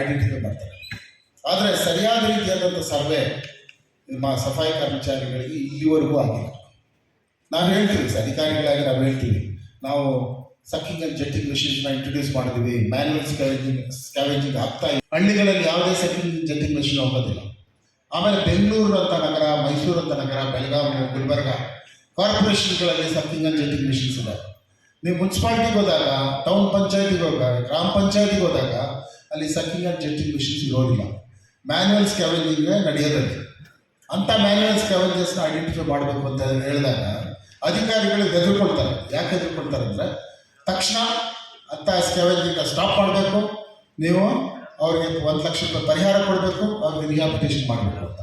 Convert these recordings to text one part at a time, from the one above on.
Identify ಮಾಡ್ತಾರೆ. ಆದರೆ ಸರಿಯಾದ ರೀತಿಯಾದಂಥ ಸರ್ವೆ ನಿಮ್ಮ ಸಫಾಯಿ ಕರ್ಮಚಾರಿಗಳಿಗೆ ಇಲ್ಲಿವರೆಗೂ ಆಗಿಲ್ಲ. ನಾವು ಹೇಳ್ತೀವಿ ಅಧಿಕಾರಿಗಳಾಗಿ ನಾವು ಹೇಳ್ತೀವಿ. ನಾವು ಸಕ್ಕಿಂಗ್ ಅಂಡ್ ಜೆಟ್ಟಿಂಗ್ ಮೆಷಿನ್ಸ್ನ ಇಂಟ್ರೊಡ್ಯೂಸ್ ಮಾಡಿದ್ವಿ ಮ್ಯಾನ್ಯಲ್ ಸ್ಕ್ಯಾವೇಜಿಂಗ್ ಸ್ಕ್ಯಾವೇಜಿಂಗ್ ಆಗ್ತಾ ಇದೆ. ಹಳ್ಳಿಗಳಲ್ಲಿ ಯಾವುದೇ ಸಕ್ಕಿಂಗ್ ಜೆಟ್ಟಿಂಗ್ ಮೆಷಿನ್ ಹೋಗೋದಿಲ್ಲ. ಆಮೇಲೆ ಬೆಂಗಳೂರು ಅಂತ ನಗರ, ಮೈಸೂರು ಅಂತ ನಗರ, ಬೆಳಗಾವಿ, ಗುಲ್ಬರ್ಗ ಕಾರ್ಪೊರೇಷನ್ಗಳಲ್ಲಿ ಸಕ್ಕಿಂಗ್ ಅಂಡ್ ಜೆಟ್ಟಿಂಗ್ ಮೆಷಿನ್ಸ್ ಇದೆ ನೀವು ಮುನ್ಸಿಪಾಲ್ಟಿಗೆ ಹೋದಾಗ ಟೌನ್ ಪಂಚಾಯತಿಗೆ ಹೋದಾಗ, ಗ್ರಾಮ ಪಂಚಾಯತಿಗೆ ಹೋದಾಗ ಅಲ್ಲಿ ಸಕ್ಕಿಂಗ್ ಅಂಡ್ ಜೆಟ್ಟಿಂಗ್ ಮಿಷಿನ್ಸ್ ಇರೋದಿಲ್ಲ. ಮ್ಯಾನ್ಯಲ್ ಸ್ಕ್ಯಾವೆಂಜಿಂಗ್ ನಡೆಯೋದಲ್ಲಿ ಅಂಥ ಮ್ಯಾನ್ಯಲ್ ಸ್ಕ್ಯಾವೆಂಜರ್ಸ್ನ ಐಡೆಂಟಿಫೈ ಮಾಡಬೇಕು ಅಂತ ಹೇಳಿದಾಗ ಅಧಿಕಾರಿಗಳು ಹೆದರ್ಕೊಳ್ತಾರೆ. ಯಾಕೆ ಹೆದರ್ಕೊಳ್ತಾರೆ ಅಂದರೆ ತಕ್ಷಣ ಅಂಥ ಸ್ಕ್ಯಾವೆಂಜಿಂಗ್ನ ಸ್ಟಾಪ್ ಮಾಡಬೇಕು. ನೀವು ಅವ್ರಿಗೆ ಒಂದು ಲಕ್ಷ ರೂಪಾಯಿ ಪರಿಹಾರ ಕೊಡಬೇಕು. ಅವ್ರಿಗೆ ರಿಹಾಬಿಟೇಷನ್ ಮಾಡಬೇಕು ಅಂತ.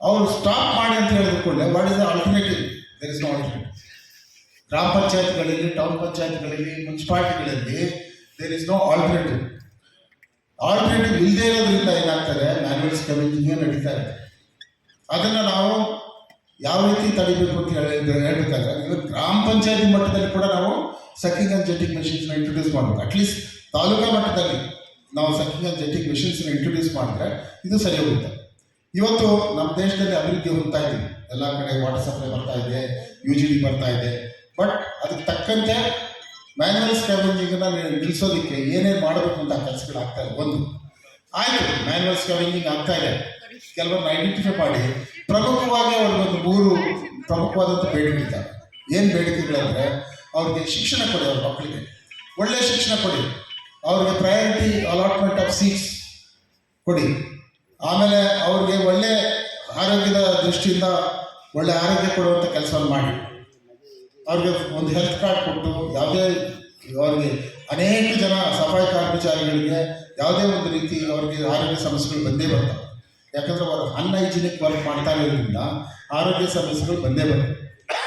ಅವರು ಸ್ಟಾಪ್ ಮಾಡಿ ಅಂತ ಹೇಳಿದ್ಕೊಂಡೆ what is the alternative there is no alternative ಗ್ರಾಮ ಪಂಚಾಯತ್ಗಳಲ್ಲಿ ಟೌನ್ ಪಂಚಾಯತ್ಗಳಲ್ಲಿ ಮುನ್ಸಿಪಾಲ್ಟಿಗಳಲ್ಲಿ there is no alternative alternative ಇಲ್ಲದೇ ಇರೋದ್ರಿಂದ ಏನಾಗ್ತದೆ? ಮ್ಯಾನ್ಯಲ್ ಸ್ಕ್ಯಾವೇಜಿಂಗೇ ನಡೀತಾ ಇದೆ ಅದನ್ನು ನಾವು ಯಾವ ರೀತಿ ತಡಿಬೇಕು ಅಂತ ಹೇಳಿ ಹೇಳ್ಬೇಕಾದ್ರೆ ಇವತ್ತು ಗ್ರಾಮ ಪಂಚಾಯತಿ ಮಟ್ಟದಲ್ಲಿ ಕೂಡ ನಾವು ಸಕ್ಕಿಂಗ್ ಆ್ಯಂಡ್ ಜೆಟ್ಟಿಂಗ್ ಮೆಷಿನ್ಸ್ನ ಇಂಟ್ರೊಡ್ಯೂಸ್ ಮಾಡಬೇಕು. ಅಟ್ಲೀಸ್ಟ್ ತಾಲೂಕಾ ಮಟ್ಟದಲ್ಲಿ ನಾವು ಸಕ್ಕಿಂಗ್ ಆ್ಯಂಡ್ ಜೆಟ್ಟಿಂಗ್ ಮೆಷಿನ್ಸ್ನ ಇಂಟ್ರೊಡ್ಯೂಸ್ ಮಾಡಿದ್ರೆ ಇದು ಸರಿ ಹೋಗುತ್ತೆ. ಇವತ್ತು ನಮ್ಮ ದೇಶದಲ್ಲಿ ಅಭಿವೃದ್ಧಿ ಹೊಂದ್ತಾ ಇದ್ದೀವಿ ಎಲ್ಲ ಕಡೆ ವಾಟರ್ ಸಪ್ಲೈ ಬರ್ತಾ ಇದೆ ಯು ಜಿ ಡಿ ಬರ್ತಾ ಇದೆ. ಬಟ್ ಅದಕ್ಕೆ ತಕ್ಕಂತೆ ಮ್ಯಾನ್ಯಲ್ ಸ್ಕ್ಯಾವೆಂಜಿಂಗನ್ನು ನಿಲ್ಲಿಸೋದಕ್ಕೆ ಏನೇನು ಮಾಡಬೇಕು ಅಂತ ಕೆಲಸಗಳು ಆಗ್ತಾ ಇದೆ. ಒಂದು, ಆಯಿತು ಮ್ಯಾನ್ಯಲ್ ಸ್ಕ್ಯಾವೆಂಜಿಂಗ್ ಆಗ್ತಾ ಇದೆ. ಕೆಲವೊಂದು ಐಡೆಂಟಿಫೈ ಮಾಡಿ. ಪ್ರಮುಖವಾಗಿ ಅವ್ರಿಗೊಂದು ಮೂರು ಪ್ರಮುಖವಾದಂಥ ಬೇಡಿಕೆಗಳಿದ್ದಾವೆ ಏನು ಬೇಡಿಕೆಗಳಂದರೆ ಅವ್ರಿಗೆ ಶಿಕ್ಷಣ ಕೊಡಿ ಅವ್ರ ಮಕ್ಕಳಿಗೆ. ಒಳ್ಳೆಯ ಶಿಕ್ಷಣ ಕೊಡಿ. ಅವ್ರಿಗೆ ಪ್ರಯಾರಿಟಿ ಅಲಾಟ್ಮೆಂಟ್ ಆಫ್ ಸೀಟ್ಸ್ ಕೊಡಿ. ಆಮೇಲೆ ಅವ್ರಿಗೆ ಒಳ್ಳೆ ಆರೋಗ್ಯದ ದೃಷ್ಟಿಯಿಂದ ಒಳ್ಳೆ ಆರೋಗ್ಯ ಕೊಡುವಂಥ ಕೆಲಸವನ್ನು ಮಾಡಿ. ಅವ್ರಿಗೆ ಒಂದು ಹೆಲ್ತ್ ಕಾರ್ಡ್ ಕೊಟ್ಟು ಯಾವುದೇ ಅವ್ರಿಗೆ ಅನೇಕ ಜನ ಸಫಾಯಿ ಕರ್ಮಚಾರಿಗಳಿಗೆ ಯಾವುದೇ ಒಂದು ರೀತಿ ಅವ್ರಿಗೆ ಆರೋಗ್ಯ ಸಮಸ್ಯೆಗಳು ಬಂದೇ ಬರ್ತವೆ. ಯಾಕಂದರೆ ಅವರು ಅನ್ಹೈಜಿನಿಕ್ ವರ್ಕ್ ಮಾಡ್ತಾ ಇರೋದ್ರಿಂದ ಆರೋಗ್ಯ ಸಮಸ್ಯೆಗಳು ಬಂದೇ ಬರ್ತವೆ.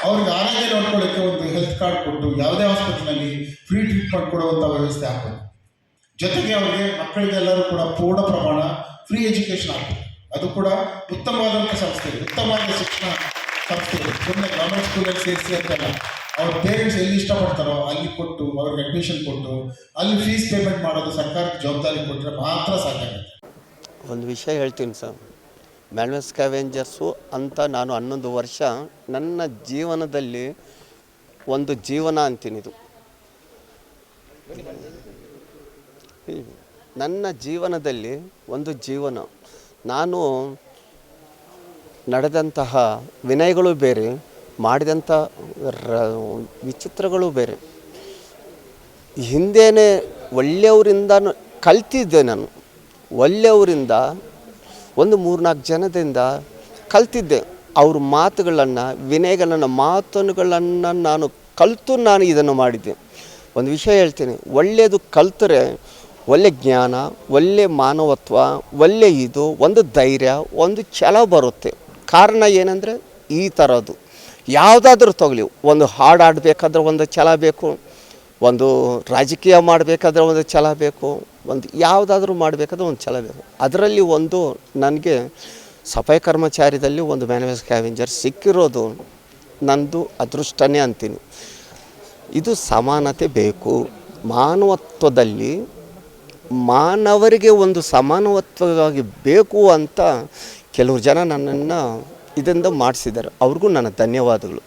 ಅವ್ರಿಗೆ ಆರೋಗ್ಯ ನೋಡ್ಕೊಳ್ಳೋಕ್ಕೆ ಒಂದು ಹೆಲ್ತ್ ಕಾರ್ಡ್ ಕೊಟ್ಟು ಯಾವುದೇ ಆಸ್ಪತ್ರೆಯಲ್ಲಿ ಫ್ರೀ ಟ್ರೀಟ್ಮೆಂಟ್ ಕೊಡುವಂಥ ವ್ಯವಸ್ಥೆ ಆಗ್ತದೆ ಜೊತೆಗೆ ಅವರಿಗೆ ಮಕ್ಕಳಿಗೆಲ್ಲರೂ ಕೂಡ ಪೂರ್ಣ ಪ್ರಮಾಣ ಫ್ರೀ ಎಜುಕೇಷನ್ ಆಗ್ತದೆ ಅದು ಕೂಡ ಉತ್ತಮವಾದಂಥ ಸಂಸ್ಥೆ, ಉತ್ತಮವಾದ ಶಿಕ್ಷಣ ಸಂಸ್ಥೆ ಸುಮ್ಮನೆ ಗೌರ್ಮೆಂಟ್ ಸ್ಕೂಲಲ್ಲಿ ಸೇರಿಸಿ ಅಂತಲ್ಲ. ಅವ್ರ ಪೇರೆಂಟ್ಸ್ ಎಲ್ಲಿ ಇಷ್ಟಪಡ್ತಾರೋ ಅಲ್ಲಿ ಕೊಟ್ಟು, ಅವ್ರಿಗೆ ಅಡ್ಮಿಷನ್ ಕೊಟ್ಟು, ಅಲ್ಲಿ ಫೀಸ್ ಪೇಮೆಂಟ್ ಮಾಡೋದು ಸರ್ಕಾರಕ್ಕೆ ಜವಾಬ್ದಾರಿ ಕೊಟ್ಟರೆ ಮಾತ್ರ ಸಾಕಾಗುತ್ತೆ. ಒಂದು ವಿಷಯ ಹೇಳ್ತೀನಿ ಸರ್. ಮ್ಯಾನ್ಯಲ್ ಸ್ಕ್ಯಾವೆಂಜರ್ಸು ಅಂತ ನಾನು ಹನ್ನೊಂದು ವರ್ಷ ನನ್ನ ಜೀವನದಲ್ಲಿ ಒಂದು ಜೀವನ ಅಂತೀನಿ ಇದು. ನನ್ನ ಜೀವನದಲ್ಲಿ ಒಂದು ಜೀವನ. ನಾನು ನಡೆದಂತಹ ವಿನಯಗಳು ಬೇರೆ ಮಾಡಿದಂಥ ರ, ವಿಚಿತ್ರಗಳು ಬೇರೆ. ಹಿಂದೇನೆ ಒಳ್ಳೆಯವರಿಂದ ಕಲ್ತಿದ್ದೆ ನಾನು. ಒಳ್ಳೆಯವರಿಂದ ಒಂದು ಮೂರ್ನಾಲ್ಕು ಜನದಿಂದ ಕಲ್ತಿದ್ದೆ. ಅವ್ರ ಮಾತುಗಳನ್ನು, ವಿನಯಗಳನ್ನು, ಮಾತುಗಳನ್ನು ನಾನು ಕಲಿತು ನಾನು ಇದನ್ನು ಮಾಡಿದ್ದೆ. ಒಂದು ವಿಷಯ ಹೇಳ್ತೀನಿ. ಒಳ್ಳೆಯದು ಕಲ್ತರೆ ಒಳ್ಳೆ ಜ್ಞಾನ, ಒಳ್ಳೆ ಮಾನವತ್ವ, ಒಳ್ಳೆ ಇದು, ಒಂದು ಧೈರ್ಯ, ಒಂದು ಛಲ ಬರುತ್ತೆ. ಕಾರಣ ಏನಂದರೆ ಈ ಥರದ್ದು ಯಾವುದಾದ್ರೂ ತಗೊಳ್ಳಿ, ಒಂದು ಹಾಡು ಆಡಬೇಕಾದ್ರೆ ಒಂದು ಛಲ ಬೇಕು, ಒಂದು ರಾಜಕೀಯ ಮಾಡಬೇಕಾದ್ರೆ ಒಂದು ಛಲ ಬೇಕು, ಒಂದು ಯಾವುದಾದ್ರೂ ಮಾಡಬೇಕಾದ್ರೆ ಒಂದು ಛಲ ಬೇಕು. ಅದರಲ್ಲಿ ಒಂದು ನನಗೆ ಸಫಾಯಿ ಕರ್ಮಚಾರಿದಲ್ಲಿ ಒಂದು ಮ್ಯಾನುವಲ್ ಕ್ಯಾವೆಂಜರ್ ಸಿಕ್ಕಿರೋದು, ನಂದು ಅದೃಷ್ಟನೇ ಅಂತೀನಿ. ಇದು ಸಮಾನತೆ ಬೇಕು. ಮಾನವತ್ವದಲ್ಲಿ ಮಾನವರಿಗೆ ಒಂದು ಸಮಾನವತ್ವವಾಗಿ ಬೇಕು ಅಂತ ಕೆಲವು ಜನ ನನ್ನನ್ನು ಇದರಿಂದ ಮಾಡಿಸಿದ್ದಾರೆ. ಅವ್ರಿಗೂ ನನ್ನ ಧನ್ಯವಾದಗಳು.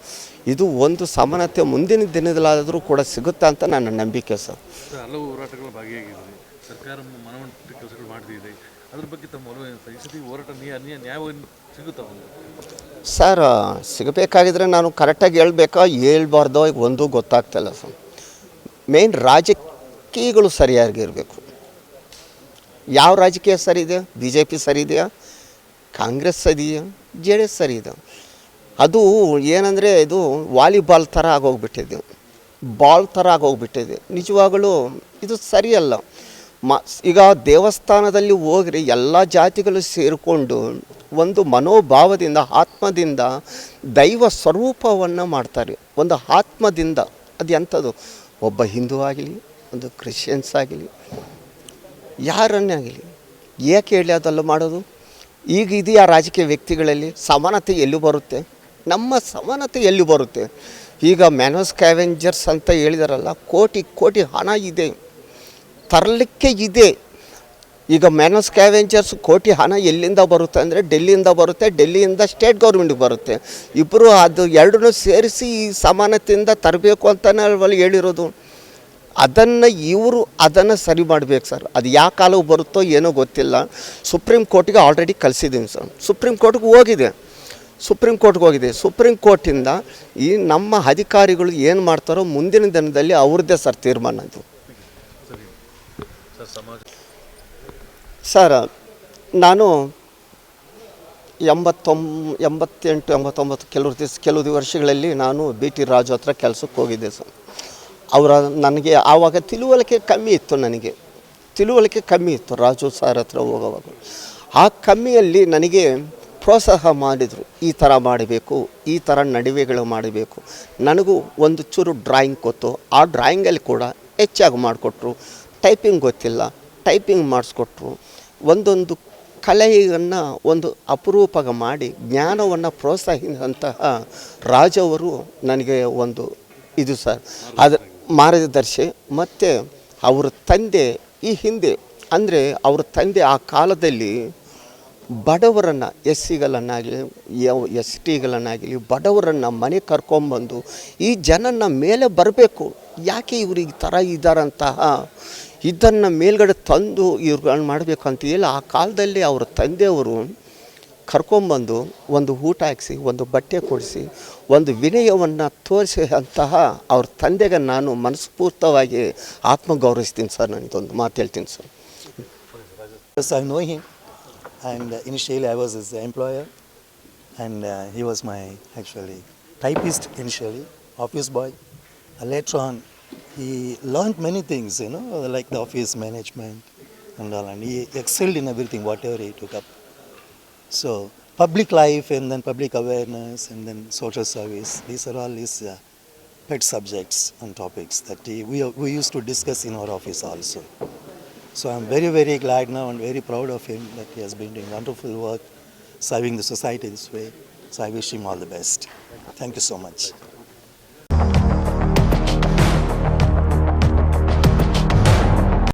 ಇದು ಒಂದು ಸಮಾನತೆ ಮುಂದಿನ ದಿನದಲ್ಲಾದರೂ ಕೂಡ ಸಿಗುತ್ತಾ ಅಂತ ನನ್ನ ನಂಬಿಕೆ ಸರ್. ಹಲವು ಹೋರಾಟಗಳು ಭಾಗಿಯಾಗಿದ್ದೀರಿ ಸರ್ಕಾರ ಮನವಂತ ಕೆಲಸಗಳು ಮಾಡ್ತಿದೆ. ಅದ್ರ ಬಗ್ಗೆ ತಮ್ಮ ಸರ್? ಈ ಸತಿ ಹೋರಾಟ ನ್ಯಾಯ ಸಿಗುತ್ತಾ ಸರ್ ಸಿಗಬೇಕಾಗಿದ್ರೆ ನಾನು ಕರೆಕ್ಟಾಗಿ ಹೇಳ್ಬೇಕಾ? ಹೇಳ್ಬಾರ್ದೋ ಈಗ ಒಂದೂ ಗೊತ್ತಾಗ್ತಿಲ್ಲ ಸರ್. ಮೇನ್ ರಾಜಕೀಯಗಳು ಸರಿಯಾಗಿರಬೇಕು ಯಾವ ರಾಜಕೀಯ ಸರಿ ಇದೆ? ಬಿ ಜೆ ಪಿ ಸರಿ ಇದೆಯಾ? ಕಾಂಗ್ರೆಸ್ ಸರಿಯಾ ಜೆ ಡಿ ಎಸ್ ಸರಿ ಇದೆ. ಅದು ಏನಂದರೆ ಇದು ವಾಲಿಬಾಲ್ ಥರ ಆಗೋಗ್ಬಿಟ್ಟಿದೆ. ಬಾಲ್ ಥರ ಆಗೋಗ್ಬಿಟ್ಟಿದೆ. ನಿಜವಾಗಲೂ ಇದು ಸರಿಯಲ್ಲ. ಮ, ಈಗ ದೇವಸ್ಥಾನದಲ್ಲಿ ಹೋಗ್ರಿ, ಎಲ್ಲ ಜಾತಿಗಳು ಸೇರಿಕೊಂಡು ಒಂದು ಮನೋಭಾವದಿಂದ, ಆತ್ಮದಿಂದ ದೈವ ಸ್ವರೂಪವನ್ನು ಮಾಡ್ತಾರೆ. ಒಂದು ಆತ್ಮದಿಂದ. ಅದು ಎಂಥದ್ದು? ಒಬ್ಬ ಹಿಂದೂ ಆಗಲಿ, ಒಂದು ಕ್ರಿಶ್ಚಿಯನ್ಸ್ ಆಗಲಿ, ಯಾರನ್ನೇ ಆಗಲಿ. ಏಕೆ ಹೇಳಿ ಅದೆಲ್ಲ ಮಾಡೋದು? ಈಗ ಇದೆಯಾ ರಾಜಕೀಯ ವ್ಯಕ್ತಿಗಳಲ್ಲಿ ಸಮಾನತೆ ಎಲ್ಲೂ ಬರುತ್ತೆ? ನಮ್ಮ ಸಮಾನತೆ ಎಲ್ಲಿ ಬರುತ್ತೆ? ಈಗ ಮ್ಯಾನೋಸ್ ಕ್ಯಾವೆಂಜರ್ಸ್ ಅಂತ ಹೇಳಿದಾರಲ್ಲ, ಕೋಟಿ ಕೋಟಿ ಹಣ ಇದೆ, ತರಲಿಕ್ಕೆ ಇದೆ. ಈಗ ಮ್ಯಾನೋಸ್ ಕ್ಯಾವೆಂಜರ್ಸ್ ಕೋಟಿ ಹಣ ಎಲ್ಲಿಂದ ಬರುತ್ತೆ ಅಂದರೆ ಡೆಲ್ಲಿಯಿಂದ ಬರುತ್ತೆ, ಡೆಲ್ಲಿಯಿಂದ ಸ್ಟೇಟ್ ಗೌರ್ಮೆಂಟ್ಗೆ ಬರುತ್ತೆ. ಇಬ್ಬರು ಅದು ಎರಡನ್ನೂ ಸೇರಿಸಿ ಈ ಸಮಾನತೆಯಿಂದ ತರಬೇಕು ಅಂತಲೇ ಹೇಳಿರೋದು. ಅದನ್ನು ಇವರು ಅದನ್ನು ಸರಿ ಮಾಡಬೇಕು ಸರ್. ಅದು ಯಾವ ಕಾಲಕ್ಕೆ ಬರುತ್ತೋ ಏನೋ ಗೊತ್ತಿಲ್ಲ. ಸುಪ್ರೀಂ ಕೋರ್ಟಿಗೆ ಆಲ್ರೆಡಿ ಕಳಿಸಿದ್ದೀನಿ ಸರ್. ಸುಪ್ರೀಂ ಕೋರ್ಟ್ಗೆ ಹೋಗಿದೆ. ಸುಪ್ರೀಂ ಕೋರ್ಟ್ಗೆ ಹೋಗಿದೆ. ಸುಪ್ರೀಂ ಕೋರ್ಟಿಂದ ಈ ನಮ್ಮ ಅಧಿಕಾರಿಗಳು ಏನು ಮಾಡ್ತಾರೋ ಮುಂದಿನ ದಿನದಲ್ಲಿ ಅವ್ರದ್ದೇ ಸರ್ ತೀರ್ಮಾನ ಅದು. ಸರ್, ನಾನು ಎಂಬತ್ತೊಂ, ಎಂಬತ್ತೆಂಟು, ಎಂಬತ್ತೊಂಬತ್ತು ಕೆಲವು ದಿವಸ, ಕೆಲವು ವರ್ಷಗಳಲ್ಲಿ ನಾನು ಬಿ ಟಿ ರಾಜು ಹತ್ರ ಕೆಲಸಕ್ಕೆ ಹೋಗಿದ್ದೆ ಸರ್. ಅವರ ನನಗೆ ಆವಾಗ ತಿಳುವಳಿಕೆ ಕಮ್ಮಿ ಇತ್ತು ನನಗೆ. ತಿಳುವಳಿಕೆ ಕಮ್ಮಿ ಇತ್ತು ರಾಜು ಸರ್ ಹತ್ರ ಹೋಗುವಾಗ. ಆ ಕಮ್ಮಿಯಲ್ಲಿ ನನಗೆ ಪ್ರೋತ್ಸಾಹ ಮಾಡಿದರು, ಈ ಥರ ಮಾಡಬೇಕು, ಈ ಥರ ನಡುವೆಗಳು ಮಾಡಬೇಕು. ನನಗೂ ಒಂದು ಚೂರು ಡ್ರಾಯಿಂಗ್ ಗೊತ್ತು ಆ ಡ್ರಾಯಿಂಗಲ್ಲಿ ಕೂಡ ಹೆಚ್ಚಾಗಿ ಮಾಡಿಕೊಟ್ರು. ಟೈಪಿಂಗ್ ಗೊತ್ತಿಲ್ಲ ಟೈಪಿಂಗ್ ಮಾಡಿಸ್ಕೊಟ್ರು. ಒಂದೊಂದು ಕಲೆಯನ್ನು ಒಂದು ಅಪರೂಪಗ ಮಾಡಿ, ಜ್ಞಾನವನ್ನು ಪ್ರೋತ್ಸಾಹಿಸಿದಂತಹ ರಾಜವರು ನನಗೆ ಒಂದು ಇದು ಸರ್ ಅದು ಮಾರ್ಗದರ್ಶಿ, ಮತ್ತು ಅವರ ತಂದೆ ಈ ಹಿಂದೆ, ಅಂದರೆ ಅವ್ರ ತಂದೆ ಆ ಕಾಲದಲ್ಲಿ ಬಡವರನ್ನು ಎಸ್ ಸಿಗಳನ್ನಾಗಲಿ ಎಸ್ ಟಿಗಳನ್ನಾಗಲಿ ಬಡವರನ್ನು ಮನೆ ಕರ್ಕೊಂಬಂದು ಈ ಜನನ ಮೇಲೆ ಬರಬೇಕು. ಯಾಕೆ ಇವರು ಈ ಥರ ಇದ್ದಾರಂತಹ ಇದನ್ನು ಮೇಲ್ಗಡೆ ತಂದು ಇವ್ರುಗಳನ್ನ ಮಾಡಬೇಕು ಅಂತ ಹೇಳಿ ಆ ಕಾಲದಲ್ಲಿ ಅವ್ರ ತಂದೆಯವರು ಕರ್ಕೊಂಬಂದು ಒಂದು ಊಟ ಹಾಕಿಸಿ ಒಂದು ಬಟ್ಟೆ ಕೊಡಿಸಿ ಒಂದು ವಿನಯವನ್ನು ತೋರಿಸಿ ಅಂತಹ ಅವ್ರ ತಂದೆಗೆ ನಾನು ಮನಸ್ಫೂರ್ತವಾಗಿ ಆತ್ಮಗೌರವಿಸ್ತೀನಿ ಸರ್ ನನಗೊಂದು ಮಾತು ಹೇಳ್ತೀನಿ sir I know him and initially I was is employer and he was my actually typist initially office boy initially, office boy. Learn later things he like the office management know, like the office management and all, and he excelled in everything, So, public life and then public awareness and then social service, these are all his uh, pet subjects and topics that he, we, we used to discuss in our office also. So I'm very, very glad now and very proud of him that he has been doing wonderful work serving the society this way. So I wish him all the best. Thank you so much.